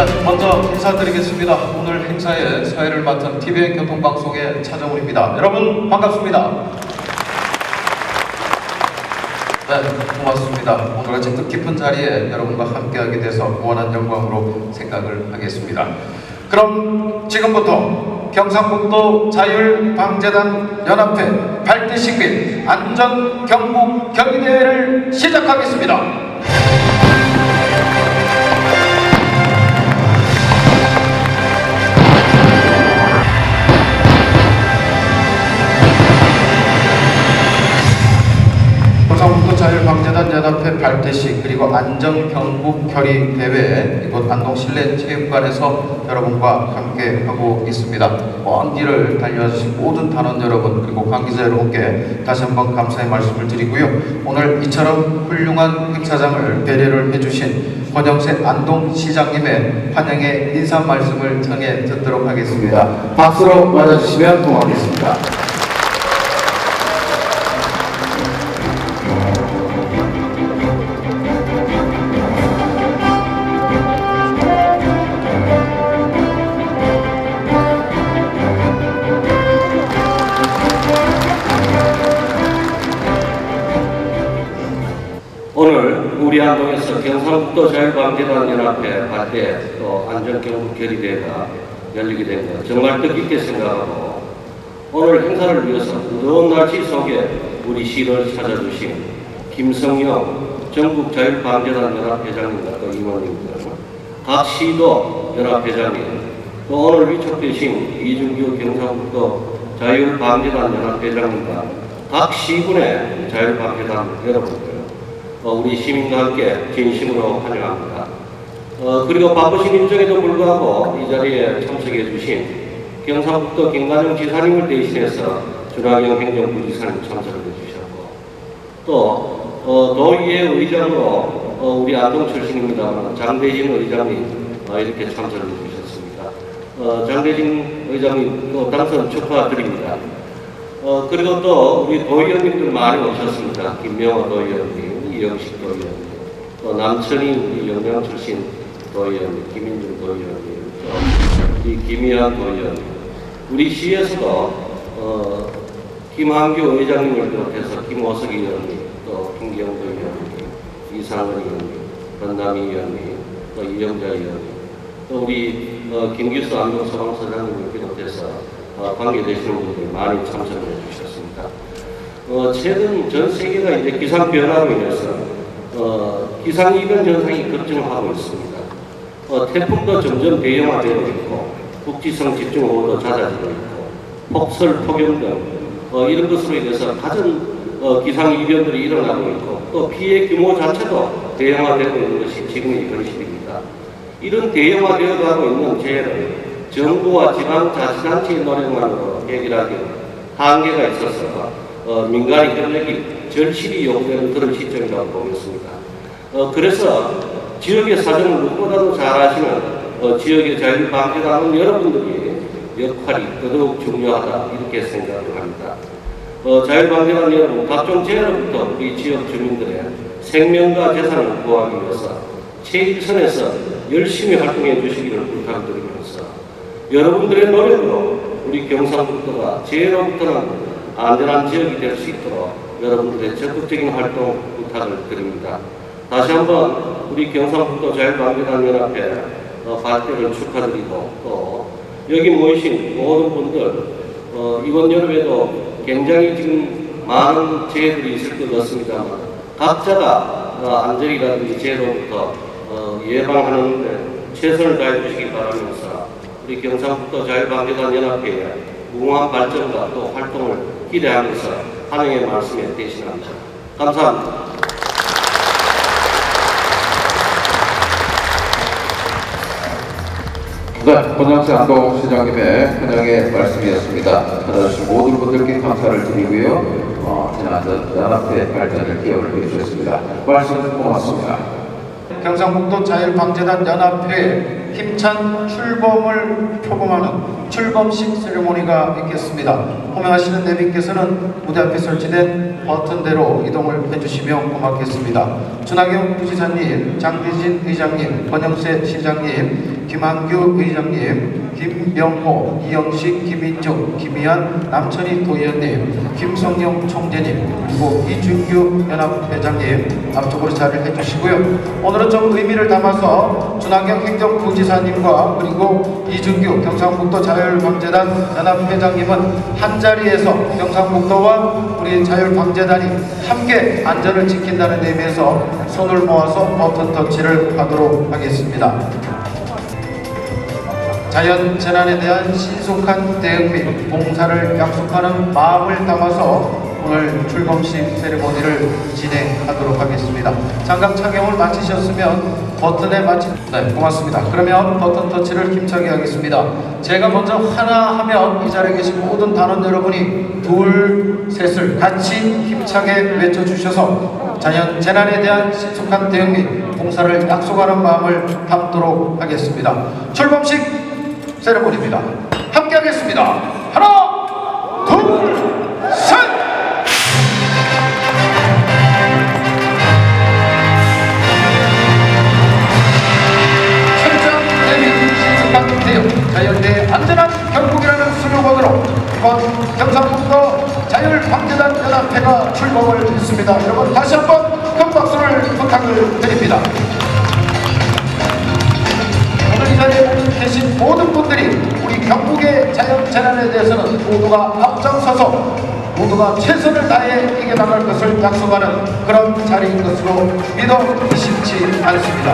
네, 먼저 인사드리겠습니다. 오늘 행사에 사회를 맡은 TVN 교통방송의 차정훈입니다. 여러분 반갑습니다. 네, 고맙습니다. 오늘같이 뜻깊은 자리에 여러분과 함께하게 돼서 무한한 영광으로 생각을 하겠습니다. 그럼 지금부터 경상북도 자율방재단 연합회 발대식 및 안전경북 경기대회를 시작하겠습니다. 연합회 발대식 그리고 안전경북 결의 대회 이곳 안동 실내 체육관에서 여러분과 함께 하고 있습니다. 먼 길을 달려주신 모든 단원 여러분 그리고 관계자 여러분께 다시 한번 감사의 말씀을 드리고요. 오늘 이처럼 훌륭한 행사장을 배려를 해주신 권영세 안동 시장님의 환영의 인사 말씀을 전해 듣도록 하겠습니다. 박수로 맞아주시면 고맙겠습니다. 안동에서 경상북도 자율방재단 연합회 발대 또 안전경북 결의대회가 열리게 된것 정말 뜻깊게 생각하고 오늘 행사를 위해서 무더운 날씨 속에 우리 시를 찾아주신 김성영 전국 자율방재단 연합회장님과 또 임원님들 각 시도 연합회장님 또 오늘 위촉되신 이준규 경상북도 자율방재단 연합회장님과 각 시군의 자율방재단 여러분들 어, 우리 시민과 함께 진심으로 환영합니다. 어, 그리고 바쁘신 일정에도 불구하고 이 자리에 참석해 주신 경상북도 김관영 지사님을 대신해서 준하경 행정부 지사님 참석을 해주셨고 또 어, 도의회 의장으로 어, 우리 안동 출신입니다만 장대진 의장님 어, 이렇게 참석을 해주셨습니다. 어, 장대진 의장님 또 당선 축하드립니다. 어, 그리고 또 우리 도의원님들 많이 오셨습니다. 김명호 도의원님, 이영식 도의원님, 또 남천희 우리 영양 출신 도의원님, 또 우리 김희한 도의원님, 우리 시에서도 어, 김한규 의장님을 비롯해서 김호석 의원님, 또 김경도 의원님, 이상은 의원님, 권남희 의원님, 또 이영자 의원님, 또 우리 어, 김규수 안동소방서장님을 비롯해서 어, 관계되시는 분들이 많이 참석을 해주셨습니다. 어, 최근 전 세계가 이제 기상 변화로 인해서 어, 기상 이변 현상이 급증하고 있습니다. 어, 태풍도 점점 대형화되고 있고 국지성 집중호우도 잦아지고 있고 폭설, 폭염 등 어, 이런 것으로 인해서 가전 어, 기상 이변들이 일어나고 있고 또 피해 규모 자체도 대형화되고 있는 것이 지금의 현실입니다. 이런 대형화되어 가고 있는 재해를 정부와 지방 자치단체의 노력만으로 해결하기 한계가 있어서 어, 민간의 협력이 절실히 요구되는 그런 시점이라고 보겠습니다. 어, 그래서 지역의 사정을 무엇보다도 잘 아시는 어, 지역의 자율방재단은 여러분들이 역할이 더더욱 중요하다 이렇게 생각을 합니다. 어, 자율방재단 여러분 각종 재해로부터 우리 지역 주민들의 생명과 재산을 보호하기 위해서 최일선에서 열심히 활동해 주시기를 부탁드리면서 여러분들의 노력으로 우리 경상북도가 재해로부터는 안전한 지역이 될 수 있도록 여러분들의 적극적인 활동 부탁을 드립니다. 다시 한번 우리 경상북도 자율방재단 연합회 어, 발대를 축하드리고 또 여기 모이신 모든 분들 어, 이번 여름에도 굉장히 지금 많은 재해들이 있을 것 같습니다만 각자가 어, 안전이라든지 재해로부터 어, 예방하는 데 최선을 다해 주시기 바라면서 우리 경상북도 자율방재단 연합회의 무궁한 발전과 또 활동을 기대하면서 환영의 말씀에 대신합니다. 감사합니다. 네, 권영세 안동시장님의 환영의 말씀이었습니다. 찾아주신 모든 분들께 감사를 드리고요. 어, 지난 연합회 발전을 기여를 해주셨습니다. 말씀 고맙습니다. 경상북도 자율방재단 연합회 힘찬 출범을 표범하는 출범식 세리머니가 있겠습니다. 호명하시는 내빈께서는 무대 앞에 설치된 버튼대로 이동을 해주시면 고맙겠습니다. 준하경 부지사님, 장대진 의장님, 권영세 시장님, 김한규 의장님, 김병호, 이영식, 김인중, 김희한, 남천희 도의원님, 김성영 총재님, 그리고 이준규 연합회장님 앞쪽으로 자리를 해주시고요. 오늘은 좀 의미를 담아서 준하경 행정부지사님과 그리고 이준규 경상북도 자율방재단 연합회장님은 한 자리에서 경상북도와 우리 자율방재단이 함께 안전을 지킨다는 의미에서 손을 모아서 버튼 터치를 하도록 하겠습니다. 자연 재난에 대한 신속한 대응 및 봉사를 약속하는 마음을 담아서 오늘 출범식 세레모니를 진행하도록 하겠습니다. 장갑 착용을 마치셨으면 버튼에 맞치... 네, 고맙습니다. 그러면 버튼 터치를 힘차게 하겠습니다. 제가 먼저 하나 하면 이 자리에 계신 모든 단원 여러분이 둘, 셋을 같이 힘차게 외쳐주셔서 자연 재난에 대한 신속한 대응 및 봉사를 약속하는 마음을 담도록 하겠습니다. 출범식 세레모니입니다. 함께 하겠습니다. 하나, 둘, 셋! 철저한 대민 신속한 대응 자연대 안전한 경북이라는 슬로건으로 이번 경상북도 자율방재단 연합회가 출범을 했습니다. 여러분 다시 한번 큰 박수를 부탁을 드립니다. 모든 분들이 우리 경북의 자연 재난에 대해서는 모두가 앞장서서 모두가 최선을 다해 이겨나갈 것을 약속하는 그런 자리인 것으로 믿어 의심치 않습니다.